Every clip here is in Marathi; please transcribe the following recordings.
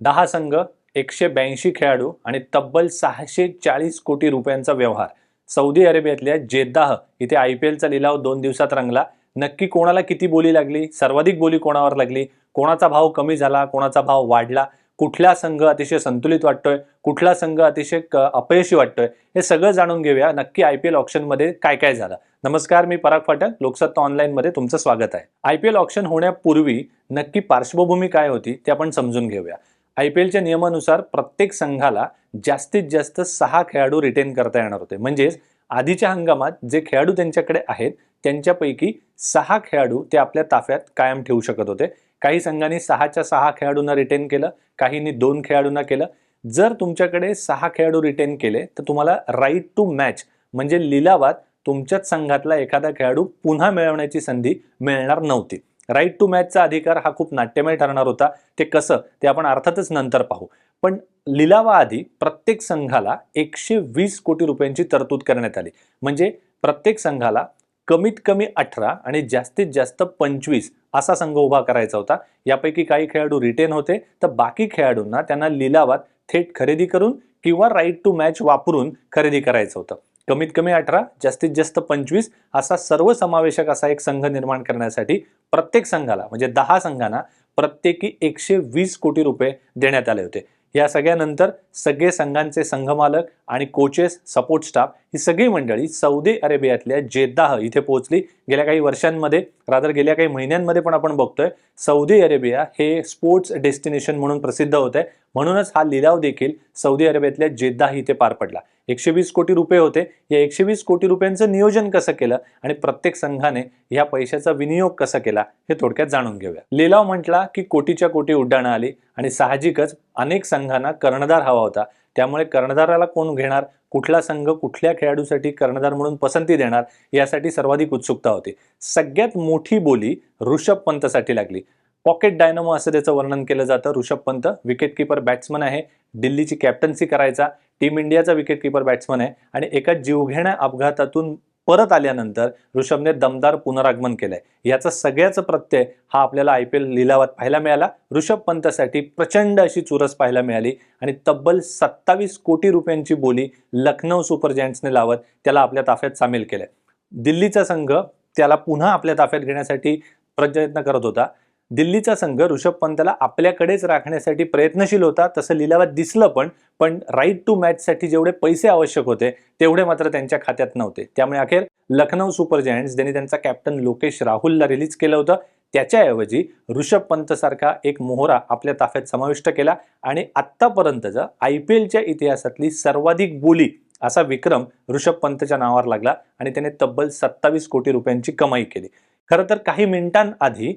दहा संघ एकशे ब्याऐंशी खेळाडू आणि तब्बल सहाशे चाळीस कोटी रुपयांचा व्यवहार. सौदी अरेबियातल्या जेद्दाह इथे आय पी एलचा लिलाव दोन दिवसात रंगला. नक्की कोणाला किती बोली लागली? सर्वाधिक बोली कोणावर लागली? कोणाचा भाव कमी झाला? कोणाचा भाव वाढला? कुठला संघ अतिशय संतुलित वाटतोय? कुठला संघ अतिशय क- अपयशी वाटतोय? हे सगळं जाणून घेऊया. नक्की आय पी एल ऑप्शनमध्ये काय काय झालं? नमस्कार मी पराग फाटक. लोकसत्ता ऑनलाईनमध्ये तुमचं स्वागत आहे. आय पी एल ऑप्शन होण्यापूर्वी नक्की पार्श्वभूमी काय होती ते आपण समजून घेऊया. आय पी एलच्या नियमानुसार प्रत्येक संघाला जास्तीत जास्त सहा खेळाडू रिटेन करता येणार होते. म्हणजेच आधीच्या हंगामात जे खेळाडू त्यांच्याकडे आहेत त्यांच्यापैकी सहा खेळाडू ते आपल्या ताफ्यात कायम ठेवू शकत होते. काही संघांनी सहाच्या सहा खेळाडूंना रिटेन केलं काहींनी दोन खेळाडूंना केलं. जर तुमच्याकडे सहा खेळाडू रिटेन केले तर तुम्हाला राईट टू मॅच म्हणजे लिलावात तुमच्याच संघातला एखादा खेळाडू पुन्हा मिळवण्याची संधी मिळणार नव्हती. राईट टू मॅचचा अधिकार हा खूप नाट्यमय ठरणार होता. ते कसं? ते आपण अर्थातच नंतर पाहू. पण लिलावाआधी प्रत्येक संघाला एकशे वीस कोटी रुपयांची तरतूद करण्यात आली. म्हणजे प्रत्येक संघाला कमीत कमी अठरा आणि जास्तीत जास्त पंचवीस असा संघ उभा करायचा होता. यापैकी काही खेळाडू रिटेन होते. तर बाकी खेळाडूंना त्यांना लिलावात थेट खरेदी करून किंवा राईट टू मॅच वापरून खरेदी करायचं होतं. कमीत कमी अठरा जास्तीत जास्त पंचवीस असा सर्वसमावेशक असा एक संघ निर्माण करण्यासाठी प्रत्येक संघाला म्हणजे दहा संघांना प्रत्येकी एकशे वीस कोटी रुपये देण्यात आले होते. या सगळ्यानंतर सगळे संघांचे संघमालक आणि कोचेस सपोर्ट स्टाफ ही सगळी मंडळी सौदी अरेबियातल्या जेद्दाह इथे पोहोचली. गेल्या काही वर्षांमध्ये रादर गेल्या काही महिन्यांमध्ये पण आपण बघतोय सौदी अरेबिया हे स्पोर्ट्स डेस्टिनेशन म्हणून प्रसिद्ध होत आहे म्हणूनच हा लिलाव देखील सौदी अरेबियातल्या जेद्दाह इथे पार पडला. एकशे वीस कोटी रुपये होते. या एकशे वीस कोटी रुपयांचं नियोजन कसं केलं आणि प्रत्येक संघाने ह्या पैशाचा विनियोग कसा केला हे थोडक्यात जाणून घेऊया. लिलाव म्हटला की कोटीच्या कोटी उड्डाणं आली आणि साहजिकच अनेक संघांना कर्णधार हवा होता. त्यामुळे कर्णधाराला कोण घेणार? कुठला संघ कुठल्या खेळाडूसाठी कर्णधार म्हणून पसंती देणार? यासाठी सर्वाधिक उत्सुकता होती. सगळ्यात मोठी बोली ऋषभ पंतसाठी लागली. पॉकेट डायनोमो असं त्याचं वर्णन केलं जातं. Rishabh Pant wicket keeper batsman आहे. दिल्लीची कॅप्टन्सी करायचा. टीम इंडियाचा विकेट किपर बॅट्समन आहे. आणि एका जीवघेण्या अपघातातून परत आल्यानंतर ऋषभने दमदार पुनरागमन केलंय. याचा सगळ्याच प्रत्यय हा आपल्याला आय पी एल लिलावात पाहायला मिळाला. ऋषभ पंतसाठी प्रचंड अशी चुरस पाहायला मिळाली आणि तब्बल सत्तावीस कोटी रुपयांची बोली लखनौ सुपर जायंट्सने लावत त्याला आपल्या ताफ्यात सामील केलंय. दिल्लीचा संघ त्याला पुन्हा आपल्या ताफ्यात घेण्यासाठी प्रयत्न करत होता. दिल्लीचा संघ ऋषभ पंतला आपल्याकडेच राखण्यासाठी प्रयत्नशील होता तसं लिलावात दिसलं पण पण राईट टू मॅचसाठी जेवढे पैसे आवश्यक होते तेवढे मात्र त्यांच्या खात्यात नव्हते. त्यामुळे अखेर लखनौ सुपर जायंट्स ज्यांनी त्यांचा कॅप्टन लोकेश राहुलला रिलीज केलं होतं त्याच्याऐवजी ऋषभ पंतसारखा एक मोहरा आपल्या ताफ्यात समाविष्ट केला आणि आत्तापर्यंतचा आय पी एलच्या इतिहासातली सर्वाधिक बोली असा विक्रम ऋषभ पंतच्या नावावर लागला आणि त्याने तब्बल सत्तावीस कोटी रुपयांची कमाई केली. खरं तर काही मिनिटांआधी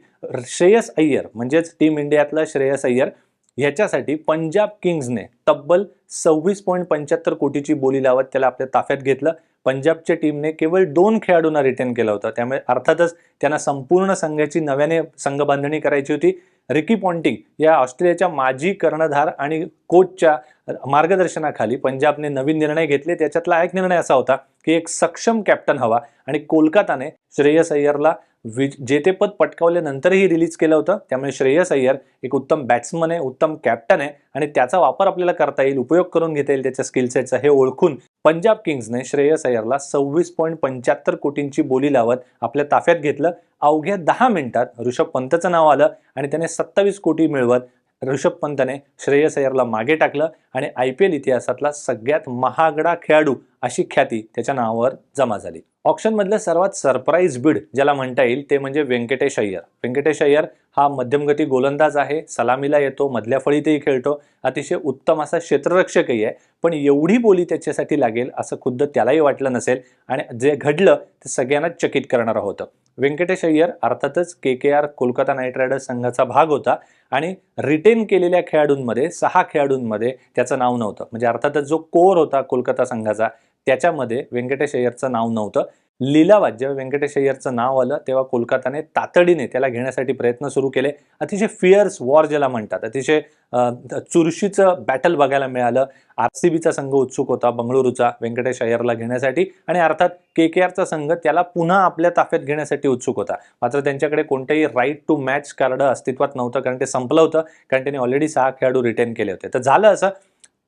श्रेयस अय्यर म्हणजेच टीम इंडियातला श्रेयस अय्यर ह्याच्यासाठी पंजाब किंग्जने तब्बल सव्वीस पॉईंट पंच्याहत्तर कोटीची बोली लावत त्याला आपल्या ताफ्यात घेतलं. पंजाबच्या टीमने केवळ दोन खेळाडूंना रिटेन केलं होतं. त्यामुळे अर्थातच त्यांना संपूर्ण संघाची नव्याने संघ बांधणी करायची होती. रिकी पॉन्टिंग या ऑस्ट्रेलियाच्या माजी कर्णधार आणि कोचच्या मार्गदर्शनाखाली पंजाबने नवीन निर्णय घेतले. त्याच्यातला एक निर्णय असा होता की एक सक्षम कॅप्टन हवा. आणि कोलकाताने श्रेयस अय्यरला वि जेतेपद पटकावल्यानंतरही रिलीज केलं होतं त्यामुळे श्रेयस अय्यर एक उत्तम बॅट्समन आहे उत्तम कॅप्टन आहे आणि त्याचा वापर आपल्याला करता येईल उपयोग करून घेता येईल त्याच्या स्किलसेटचा हे ओळखून पंजाब किंग्सने श्रेयस अय्यरला सव्वीस पॉईंट पंच्याहत्तर कोटींची बोली लावत आपल्या ताफ्यात घेतलं. अवघ्या दहा मिनिटात ऋषभ पंतचं नाव आलं आणि त्याने सत्तावीस कोटी मिळवत ऋषभ पंतने श्रेयस अय्यरला मागे टाकलं. आणि आय पी एल इतिहासातला सगळ्यात महागडा खेळाडू अशी ख्याती त्याच्या नावावर जमा झाली. ऑप्शनमधलं सर्वात सरप्राईज बीड ज्याला म्हणता येईल ते म्हणजे व्यंकटेश अय्यर. व्यंकटेश अय्यर हा मध्यमगती गोलंदाज आहे सलामीला येतो मधल्या फळीतही खेळतो अतिशय उत्तम असा क्षेत्ररक्षकही आहे पण एवढी बोली त्याच्यासाठी लागेल असं खुद्द त्यालाही वाटलं नसेल आणि जे घडलं ते सगळ्यांनाच चकित करणारं होतं. व्यंकटेश अय्यर अर्थातच K K R Kolkata Knight Riders संघाचा भाग होता आणि रिटेन केलेल्या खेळाडूंमध्ये सहा खेळाडूंमध्ये त्याचं नाव नव्हतं. म्हणजे अर्थातच जो कोर होता कोलकाता संघाचा त्याच्यामध्ये व्यंकटेश अय्यरचं नाव नव्हतं. लिलावात जेव्हा व्यंकटेश अय्यरचं नाव आलं तेव्हा कोलकाताने तातडीने त्याला घेण्यासाठी प्रयत्न सुरू केले. अतिशय फिअर्स वॉर ज्याला म्हणतात अतिशय चुरशीचं बॅटल बघायला मिळालं. आर सी बीचा संघ उत्सुक होता बंगळुरूचा व्यंकटेश अय्यरला घेण्यासाठी. आणि अर्थात के के आरचा संघ त्याला पुन्हा आपल्या ताफ्यात घेण्यासाठी उत्सुक होता. मात्र त्यांच्याकडे कोणतंही राईट टू मॅच कार्ड अस्तित्वात नव्हतं कारण ते संपलं होतं कारण त्यांनी ऑलरेडी सहा खेळाडू रिटेन केले होते. तर झालं असं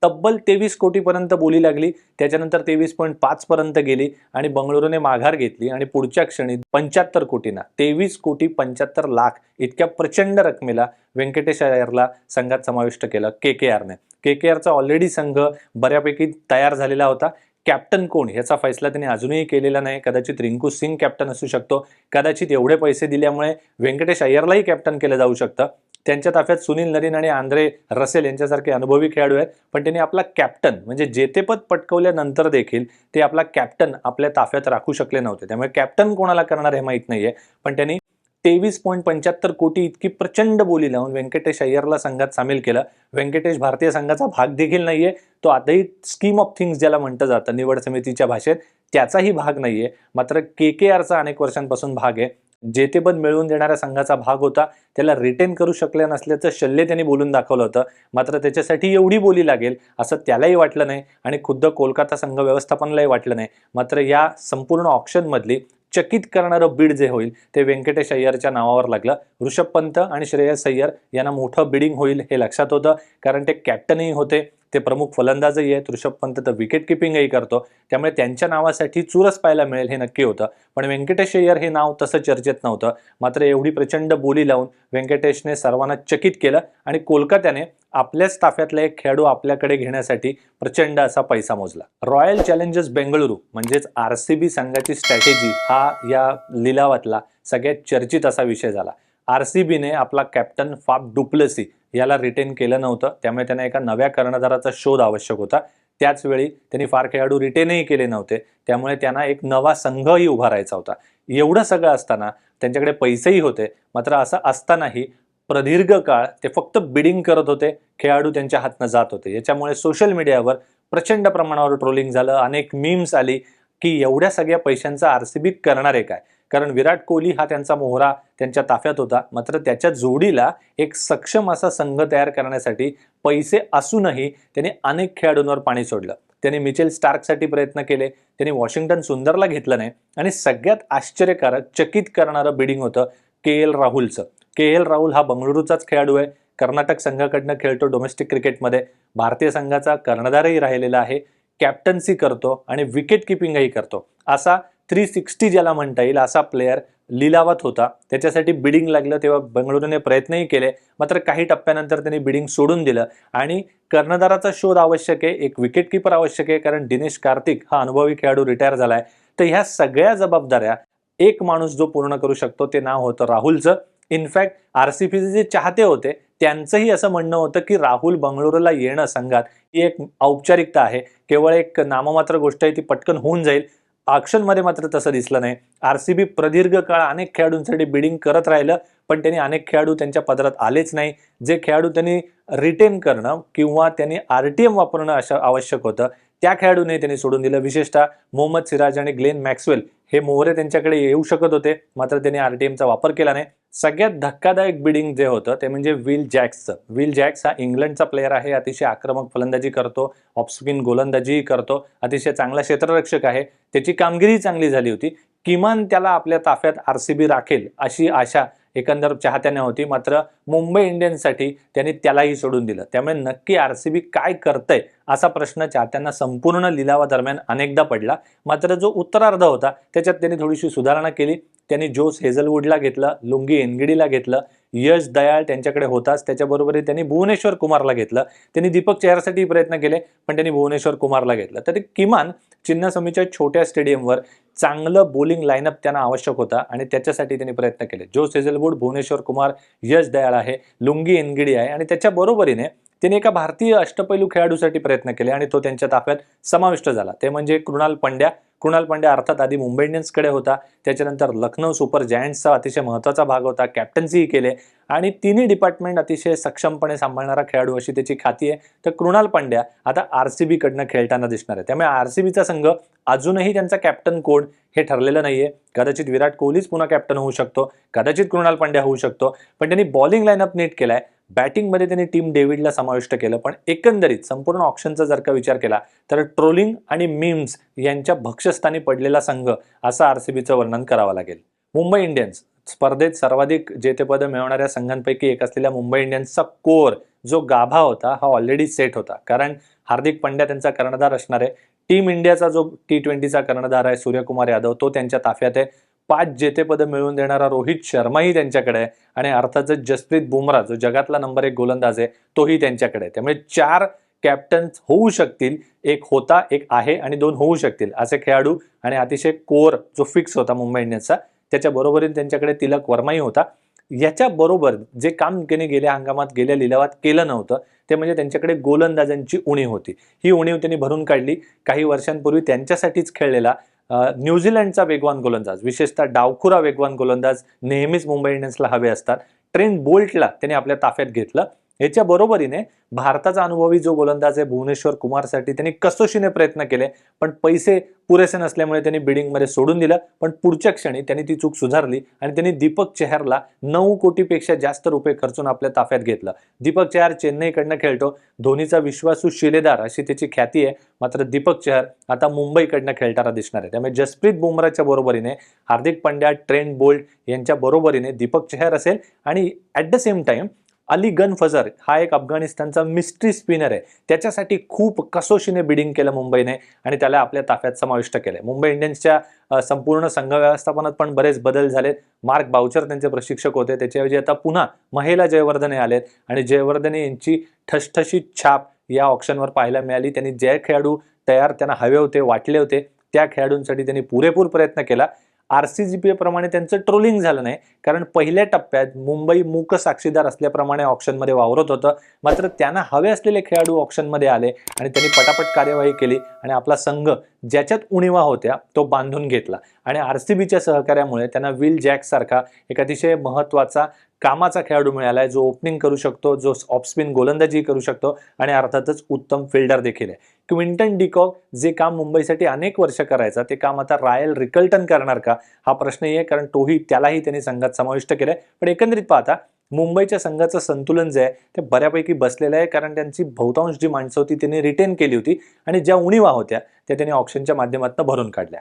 तब्बल तेवीस कोटीपर्यंत बोली लागली. त्याच्यानंतर तेवीस पॉईंट पाच पर्यंत गेली आणि बंगळुरूने माघार घेतली आणि पुढच्या क्षणी पंच्याहत्तर कोटींना तेवीस कोटी पंच्याहत्तर लाख इतक्या प्रचंड रकमेला व्यंकटेश अय्यरला संघात समाविष्ट केलं के के आरने के के आरचा ऑलरेडी संघ बऱ्यापैकी तयार झालेला होता. कॅप्टन कोण? याचा फैसला त्यांनी अजूनही केलेला नाही. कदाचित रिंकू सिंग कॅप्टन असू शकतो. कदाचित एवढे पैसे दिल्यामुळे व्यंकटेश अय्यरलाही कॅप्टन केलं जाऊ शकतं. त्यांच्या ताफ्यात सुनील नरीन आणि आंद्रे रसेल यांच्यासारखे अनुभवी खेळाडू आहेत. पण त्यांनी आपला कॅप्टन म्हणजे जेतेपद पटकवल्यानंतर देखील ते आपला कॅप्टन आपल्या ताफ्यात राखू शकले नव्हते. त्यामुळे कॅप्टन कोणाला करणार हे माहीत नाहीये. पण त्यांनी तेवीस पॉईंट पंच्याहत्तर कोटी इतकी प्रचंड बोली लावून व्यंकटेश अय्यरला संघात सामील केलं. व्यंकटेश भारतीय संघाचा भाग देखील नाहीये. तो आताही स्कीम ऑफ थिंग्स ज्याला म्हणतं जातं निवड समितीच्या भाषेत त्याचाही भाग नाहीये. मात्र के के आरचा अनेक वर्षांपासून भाग आहे. जेतेपद मिळवून देणाऱ्या संघाचा भाग होता त्याला रिटेन करू शकल्या नसल्याचं शल्य त्यांनी बोलून दाखवलं होतं. मात्र त्याच्यासाठी एवढी बोली लागेल असं त्यालाही वाटलं नाही आणि खुद्द कोलकाता संघ व्यवस्थापनालाही वाटलं नाही. मात्र या संपूर्ण ऑप्शनमधली चकित करणारं बीड जे होईल ते व्यंकटेश अय्यरच्या नावावर लागलं. ऋषभ पंत आणि श्रेयस अय्यर यांना मोठं बिडिंग होईल हे लक्षात होतं कारण ते कॅप्टनही होते. ते प्रमुख फलंदाजही आहेत. ऋषभ पंत तर विकेट किपिंगही करतो. त्यामुळे त्यांच्या नावासाठी चुरस पाहायला मिळेल हे नक्की होतं. पण व्यंकटेश अय्यर हे नाव तसं चर्चेत नव्हतं. मात्र एवढी प्रचंड बोली लावून व्यंकटेशने सर्वांना चकित केलं आणि कोलकात्याने आपल्याच ताफ्यातला एक खेळाडू आपल्याकडे घेण्यासाठी प्रचंड असा पैसा मोजला. रॉयल चॅलेंजर्स बेंगळुरू म्हणजेच आर सी बी संघाची स्ट्रॅटेजी हा या लिलावातला सगळ्यात चर्चित असा विषय झाला. आर सी बीने आपला कॅप्टन फाफ डुप्लसी याला रिटेन केलं नव्हतं. त्यामुळे त्यांना एका नव्या कर्णधाराचा शोध आवश्यक होता. त्याच वेळी त्यांनी फार खेळाडू रिटेनही केले नव्हते. त्यामुळे त्यांना एक नवा संघही उभारायचा होता. एवढं सगळं असताना त्यांच्याकडे पैसेही होते. मात्र असं असतानाही प्रदीर्घ काळ ते फक्त बिडिंग करत होते. खेळाडू त्यांच्या हातनं जात होते. याच्यामुळे सोशल मीडियावर प्रचंड प्रमाणावर ट्रोलिंग झालं. अनेक मीम्स आली. की एवढ्या सगळ्या पैशांचा आरसीबी करणार आहे काय? कारण विराट कोहली हा त्यांचा मोहरा त्यांच्या ताफ्यात होता. मात्र त्याच्या जोडीला एक सक्षम असा संघ तयार करण्यासाठी पैसे असूनही त्यांनी अनेक खेळाडूंवर पाणी सोडलं. त्यांनी मिचेल स्टार्कसाठी प्रयत्न केले. त्यांनी वॉशिंग्टन सुंदरला घेतलं नाही. आणि सगळ्यात आश्चर्यकारक चकित करणारं बिडिंग होतं के एल राहुलचं. के एल राहुल हा बंगळुरूचाच खेळाडू आहे. कर्नाटक संघाकडनं खेळतो डोमेस्टिक क्रिकेटमध्ये. भारतीय संघाचा कर्णधारही राहिलेला आहे. कॅप्टन्सी करतो आणि विकेट किपिंगही करतो. असा थ्री सिक्स्टी ज्याला म्हणता येईल असा प्लेयर लिलावात होता. त्याच्यासाठी बिडिंग लागलं तेव्हा बंगळुरूने प्रयत्नही केले. मात्र काही टप्प्यानंतर त्यांनी बिडिंग सोडून दिलं. आणि कर्णधाराचा शोध आवश्यक आहे एक विकेट किपर आवश्यक आहे कारण दिनेश कार्तिक हा अनुभवी खेळाडू रिटायर झालाय. तर ह्या सगळ्या जबाबदाऱ्या एक माणूस जो पूर्ण करू शकतो ते नाव होतं राहुलचं. इनफॅक्ट आर सी पीचे जे चाहते होते त्यांचंही असं म्हणणं होतं की राहुल बंगळुरूला येणं संघात ही एक औपचारिकता आहे. केवळ एक नाममात्र गोष्ट आहे ती पटकन होऊन जाईल. ॲक्शनमध्ये मात्र तसं दिसलं नाही. आर सी बी प्रदीर्घ काळ अनेक खेळाडूंसाठी बिडिंग करत राहिलं. पण त्यांनी अनेक खेळाडू त्यांच्या पदरात आलेच नाही. जे खेळाडू त्यांनी रिटेन करणं किंवा त्यांनी आर टी एम वापरणं अशा आवश्यक होतं त्या खेळाडूने त्यांनी सोडून दिलं. विशेषतः मोहम्मद सिराज आणि ग्लेन मॅक्सवेल हे मोहरे त्यांच्याकडे येऊ शकत होते मात्र त्यांनी आर टी एमचा वापर केला नाही. सगळ्यात धक्कादायक बिडिंग जे होतं ते म्हणजे विल जॅक्सचं. विल जॅक्स हा इंग्लंडचा प्लेअर आहे अतिशय आक्रमक फलंदाजी करतो ऑफस्पिन गोलंदाजीही करतो अतिशय चांगला क्षेत्ररक्षक आहे. त्याची कामगिरी चांगली झाली होती. किमान त्याला आपल्या ताफ्यात आर सी बी राखेल अशी आशा एकंदर चाहत्यांना होती मात्र मुंबई इंडियन्ससाठी त्यांनी त्यालाही सोडून दिलं. त्यामुळे नक्की आर सी बी काय करतंय असा प्रश्न चाहत्यांना संपूर्ण लिलावादरम्यान अनेकदा पडला. मात्र जो उत्तरार्ध होता त्याच्यात त्यांनी थोडीशी सुधारणा केली. त्यांनी जोस हेझलवूडला घेतलं लुंगी एनगिडीला घेतलं यश दयाळ त्यांच्याकडे होताच त्याच्याबरोबरही त्यांनी भुवनेश्वर कुमारला घेतलं. त्यांनी दीपक चेहरसाठी प्रयत्न केले पण त्यांनी भुवनेश्वर कुमारला घेतलं. तरी किमान चिन्नसमीच्या छोट्या स्टेडियमवर चांगलं बोलिंग लाईनअप त्यांना आवश्यक होता आणि त्याच्यासाठी त्यांनी प्रयत्न केले. जो हेझलवूड भुवनेश्वर कुमार यश दयाळ आहे लुंगी एनगिडी आहे आणि त्याच्या बरोबरीने त्याने एका भारतीय अष्टपैलू खेळाडूसाठी प्रयत्न केले आणि तो त्यांच्या ताफ्यात समाविष्ट झाला. ते म्हणजे कृणाल पंड्या. कृणाल पंड्या अर्थात आधी मुंबई इंडियन्सकडे होता. त्याच्यानंतर लखनौ सुपर जायंट्सचा अतिशय महत्त्वाचा भाग होता. कॅप्टन्सीही केले. आणि तिन्ही डिपार्टमेंट अतिशय सक्षमपणे सांभाळणारा खेळाडू अशी त्याची खाती आहे. तर कृणाल पंड्या आता आर सी बीकडनं खेळताना दिसणार आहे. त्यामुळे आर सी बीचा संघ अजूनही त्यांचा कॅप्टन कोण हे ठरलेलं नाहीये. कदाचित विराट कोहलीच पुन्हा कॅप्टन होऊ शकतो. कदाचित कृणाल पांड्या होऊ शकतो. पण त्यांनी बॉलिंग लाईनअप नीट केलाय. बॅटिंगमध्ये त्यांनी टीम डेव्हिडला समाविष्ट केलं पण एकंदरीत संपूर्ण ऑप्शनचा जर का विचार केला तर ट्रोलिंग आणि मीम्स यांच्या भक्षस्थानी पडलेला संघ असं आर सी बीचं वर्णन करावं लागेल. मुंबई इंडियन्स स्पर्धेत सर्वाधिक जेतेपदं मिळवणाऱ्या संघांपैकी एक असलेल्या मुंबई इंडियन्सचा कोर जो गाभा होता हा ऑलरेडी सेट होता. कारण हार्दिक पंड्या त्यांचा कर्णधार असणार आहे. टीम इंडियाचा जो टी ट्वेंटीचा कर्णधार आहे सूर्यकुमार यादव तो त्यांच्या ताफ्यात आहे. पाच जेतेपदं मिळवून देणारा रोहित शर्माही त्यांच्याकडे आहे. आणि अर्थातच जसप्रीत बुमराह जो जगातला नंबर एक गोलंदाज आहे तोही त्यांच्याकडे आहे. त्यामुळे चार कॅप्टन्स होऊ शकतील. एक होता एक आहे आणि दोन होऊ शकतील असे खेळाडू आणि अतिशय कोर जो फिक्स होता मुंबई इंडियन्सचा त्याच्या बरोबरीने त्यांच्याकडे तिलक वर्माही होता. याच्या बरोबर जे काम त्याने गेल्या हंगामात गेल्या लिलावात केलं नव्हतं ते म्हणजे त्यांच्याकडे गोलंदाजांची उणीव होती. ही उणीव त्यांनी भरून काढली. काही वर्षांपूर्वी त्यांच्यासाठीच खेळलेला न्यूझीलंडचा वेगवान गोलंदाज विशेषतः डावखुरा वेगवान गोलंदाज नेहमीच मुंबई इंडियन्सला हवे असतात. ट्रेंट बोल्टला त्याने आपल्या ताफ्यात घेतलं. याच्या बरोबरीने भारताचा अनुभवी जो गोलंदाज आहे भुवनेश्वर कुमारसाठी त्यांनी कसोशीने प्रयत्न केले पण पैसे पुरेसे नसल्यामुळे त्यांनी बिडिंगमध्ये सोडून दिलं. पण पुढच्या क्षणी त्यांनी ती चूक सुधारली आणि त्यांनी दीपक चेहरला नऊ कोटीपेक्षा जास्त रुपये खर्चून आपल्या ताफ्यात घेतलं. दीपक चेहर चेन्नईकडनं खेळतो. धोनीचा विश्वासू शिलेदार अशी त्याची ख्याती आहे. मात्र दीपक चेहर आता मुंबईकडनं खेळताना दिसणार आहे. त्यामुळे जसप्रीत बुमराच्या बरोबरीने हार्दिक पंड्या ट्रेंट बोल्ट यांच्या बरोबरीने दीपक चेहर असेल आणि ॲट द सेम टाइम अली गन फजर हा एक अफगाणिस्तानचा मिस्ट्री स्पिनर आहे. त्याच्यासाठी खूप कसोशीने बिडिंग केलं मुंबईने आणि त्याला आपल्या ताफ्यात समाविष्ट केलं मुंबई इंडियन्सच्या संपूर्ण संघ व्यवस्थापनात पण बरेच बदल झालेत. मार्क बाउचर त्यांचे प्रशिक्षक होते. त्याच्याऐवजी आता पुन्हा महिला जयवर्धने आलेत आणि जयवर्धने यांची ठसठशीत छाप या ऑप्शनवर पाहायला मिळाली. त्यांनी जे खेळाडू तयार त्यांना हवे होते वाटले होते त्या खेळाडूंसाठी त्यांनी पुरेपूर प्रयत्न केला. आर सी जी पी प्रमाणे त्यांचं ट्रोलिंग झालं नाही. कारण पहिल्या टप्प्यात मुंबई मूक साक्षीदार असल्याप्रमाणे ऑप्शनमध्ये वावरत होतं. मात्र त्यांना हवे असलेले खेळाडू ऑप्शनमध्ये आले आणि त्यांनी पटापट कार्यवाही केली आणि आपला संघ ज्याच्यात उणीवा होत्या तो बांधून घेतला. आणि आर सी बीच्या सहकार्यामुळे त्यांना विल जॅक सारखा एक अतिशय महत्त्वाचा कामाचा खेळाडू मिळाला आहे जो ओपनिंग करू शकतो जो ऑफस्पिन गोलंदाजी करू शकतो आणि अर्थातच उत्तम फिल्डर देखील आहे. क्विंटन डिकॉक जे काम मुंबईसाठी अनेक वर्ष करायचं ते काम आता रायल रिकल्टन करणार का? हा प्रश्नही आहे कारण तोही त्यालाही त्यांनी संघात समाविष्ट केलंय. पण एकंदरीत पाहता मुंबईच्या संघाचं संतुलन जे आहे ते बऱ्यापैकी बसलेलं आहे कारण त्यांची बहुतांश जी माणसं होती त्यांनी रिटेन केली होती आणि ज्या उणीवा होत्या त्या त्यांनी ऑप्शनच्या माध्यमातून भरून काढल्या.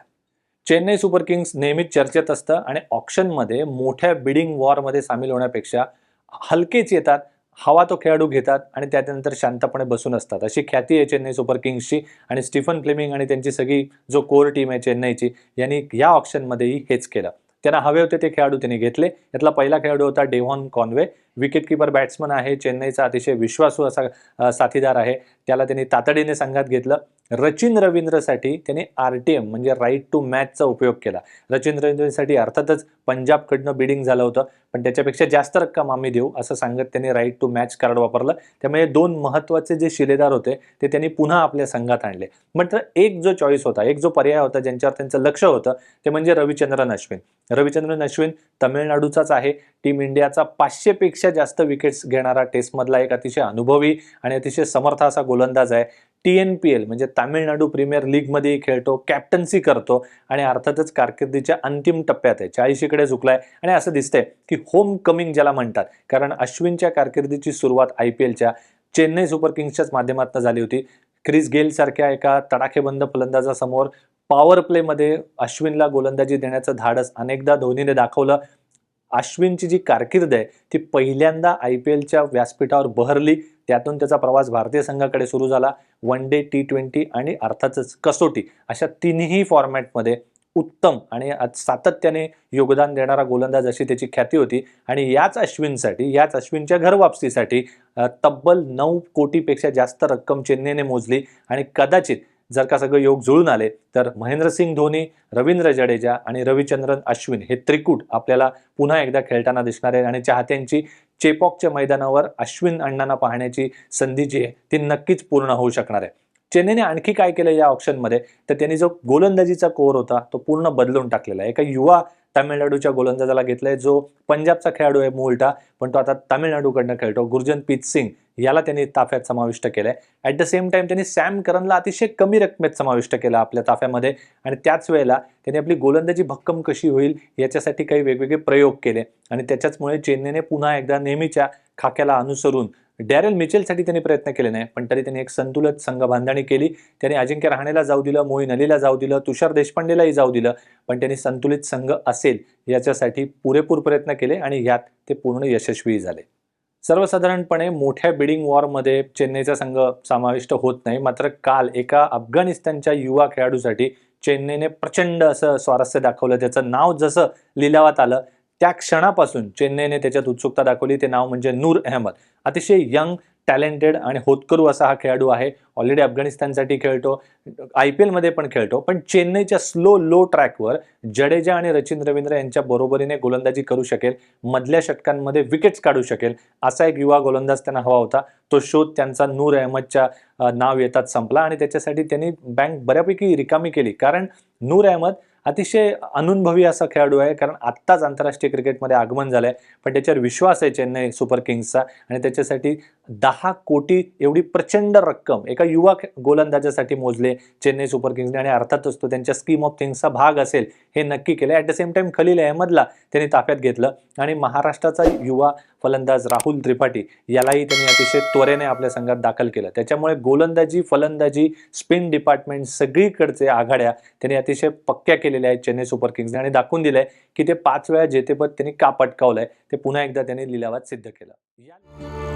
चेन्नई सुपर किंग्स नेहमीच चर्चेत असतं आणि ऑप्शनमध्ये मोठ्या बिडिंग वॉरमध्ये सामील होण्यापेक्षा हलकेच येतात हवा तो खेळाडू घेतात आणि त्यानंतर शांतपणे बसून असतात. अशी ख्याती आहे चेन्नई सुपर किंग्सची आणि स्टीफन फ्लेमिंग आणि त्यांची सगळी जो कोर टीम आहे चेन्नईची यांनी या ऑप्शनमध्येही हेच केलं. त्यांना हवे होते ते खेळाडू त्यांनी घेतले. यातला पहिला खेळाडू होता Devon Conway. Wicket keeper batsman आहे. चेन्नईचा अतिशय विश्वासू असा साथीदार आहे. त्याला त्यांनी तातडीने संघात घेतलं. रचिन रवींद्रसाठी त्यांनी आर टी एम म्हणजे राईट टू मॅचचा उपयोग केला. रचिन रवींद्रसाठी अर्थातच पंजाबकडनं बिडिंग झालं होतं. पण त्याच्यापेक्षा जास्त रक्कम आम्ही देऊ असं सांगत त्यांनी राईट टू मॅच कार्ड वापरलं. त्यामुळे दोन महत्त्वाचे जे शिलेदार होते ते त्यांनी पुन्हा आपल्या संघात आणले. मात्र एक जो चॉईस होता एक जो पर्याय होता ज्यांच्यावर त्यांचं लक्ष होतं ते म्हणजे रविचंद्रन अश्विन. रविचंद्रन अश्विन तमिळनाडूचाच आहे. टीम इंडियाचा पाचशेपेक्षा जास्त विकेट्स घेणारा टेस्टमधला एक अतिशय अनुभवी आणि अतिशय समर्थ असा गोलंदाज आहे. टी एन पी एल म्हणजे तामिळनाडू प्रीमियर लीगमध्येही खेळतो कॅप्टन्सी करतो आणि अर्थातच कारकिर्दीच्या अंतिम टप्प्यात आहे. चाळीशीकडे झुकलाय आणि असं दिसतंय की होम कमिंग ज्याला म्हणतात. कारण अश्विनच्या कारकिर्दीची सुरुवात आय पी एलच्या चेन्नई सुपर किंग्सच्याच माध्यमातून झाली होती. क्रिस गेलसारख्या एका तडाखेबंद फलंदाजासमोर पॉवर प्लेमध्ये अश्विनला गोलंदाजी देण्याचं धाडस अनेकदा धोनीने दाखवलं. अश्विनची जी कारकीर्द आहे ती पहिल्यांदा आय पी एलच्या व्यासपीठावर बहरली. त्यातून त्याचा प्रवास भारतीय संघाकडे सुरू झाला. वन डे टी ट्वेंटी आणि अर्थातच कसोटी अशा तिन्ही फॉर्मॅटमध्ये उत्तम आणि सातत्याने योगदान देणारा गोलंदाज अशी त्याची ख्याती होती. आणि याच अश्विनसाठी याच अश्विनच्या घरवापसीसाठी तब्बल नऊ कोटीपेक्षा जास्त रक्कम चेन्नईने मोजली. आणि कदाचित जर का सगळं योग जुळून आले तर महेंद्रसिंग धोनी रवींद्र जडेजा आणि रविचंद्रन अश्विन हे त्रिकूट आपल्याला पुन्हा एकदा खेळताना दिसणार आहे आणि चाहत्यांची चेपॉकच्या मैदानावर अश्विन अण्णांना पाहण्याची संधी जी आहे ती नक्कीच पूर्ण होऊ शकणार आहे. चेन्नईने आणखी काय केलं या ऑप्शनमध्ये? तर त्यांनी जो गोलंदाजीचा कोर होता तो पूर्ण बदलून टाकलेला आहे. एका युवा तामिळनाडूच्या गोलंदाजाला घेतलाय जो पंजाबचा खेळाडू आहे मूळटा पण तो आता तामिळनाडूकडनं खेळतो. गुरजनप्रीत सिंग याला त्यांनी ताफ्यात समाविष्ट केलंय. ॲट द सेम टाइम त्यांनी सॅम करनला अतिशय कमी रकमेत समाविष्ट केला आपल्या ताफ्यामध्ये. आणि त्याच वेळेला त्यांनी आपली गोलंदाजी भक्कम कशी होईल याच्यासाठी काही वेगवेगळे प्रयोग केले. आणि त्याच्याचमुळे चेन्नईने पुन्हा एकदा नेहमीच्या खाक्याला अनुसरून डॅरेल मिचेलसाठी त्यांनी प्रयत्न केले नाही. पण तरी त्यांनी एक संतुलित संघ बांधणी केली. त्यांनी अजिंक्य रहाणेला जाऊ दिलं मोईन अलीला जाऊ दिलं तुषार देशपांडेलाही जाऊ दिलं. पण त्यांनी संतुलित संघ असेल याच्यासाठी पुरेपूर प्रयत्न केले आणि यात ते पूर्ण यशस्वी झाले. सर्वसाधारणपणे मोठ्या बिडिंग वॉरमध्ये चेन्नईचा संघ समाविष्ट होत नाही. मात्र काल एका अफगाणिस्तानच्या युवा खेळाडूसाठी चेन्नईने प्रचंड असं स्वारस्य दाखवलं. त्याचं नाव जसं लिलावात आलं त्या क्षणापासून चेन्नईने त्याच्यात उत्सुकता दाखवली. ते नाव म्हणजे नूर अहमद. अतिशय यंग टॅलेंटेड आणि होतकरू असा हा खेळाडू आहे. ऑलरेडी अफगाणिस्तानसाठी खेळतो आय पी एलमध्ये पण खेळतो पण चेन्नईच्या स्लो लो ट्रॅकवर जडेजा आणि रचिन रवींद्र यांच्या बरोबरीने गोलंदाजी करू शकेल मधल्या षटकांमध्ये विकेट्स काढू शकेल असा एक युवा गोलंदाज त्यांना हवा होता. तो शोध त्यांचा नूर अहमदच्या नाव येतात संपला आणि त्याच्यासाठी त्यांनी बँक बऱ्यापैकी रिकामी केली. कारण नूर अहमद अतिशय अनुभवी असा खेळाडू आहे कारण आत्ताच आंतरराष्ट्रीय क्रिकेटमध्ये आगमन झालं आहे पण त्याच्यावर विश्वास आहे चेन्नई सुपर किंग्सचा आणि त्याच्यासाठी दहा कोटी एवढी प्रचंड रक्कम एका युवा गोलंदाजासाठी मोजले चेन्नई सुपर किंग्सने आणि अर्थातच तो त्यांच्या स्कीम ऑफ थिंग्सचा भाग असेल हे नक्की केलं at the same time Khaleel अहमदला त्यांनी ताफ्यात घेतलं आणि महाराष्ट्राचा युवा फलंदाज राहुल त्रिपाठी यालाही त्यांनी अतिशय त्वरेने आपल्या संघात दाखल केलं. त्याच्यामुळे गोलंदाजी फलंदाजी स्पिन डिपार्टमेंट सगळीकडचे आघाड्या त्यांनी अतिशय पक्क्या केलेल्या आहेत चेन्नई सुपर किंग्सने आणि दाखवून दिलंय की ते पाच वेळा जेतेपद त्यांनी का पटकावलंय ते पुन्हा एकदा त्यांनी लिलावात सिद्ध केलं. या-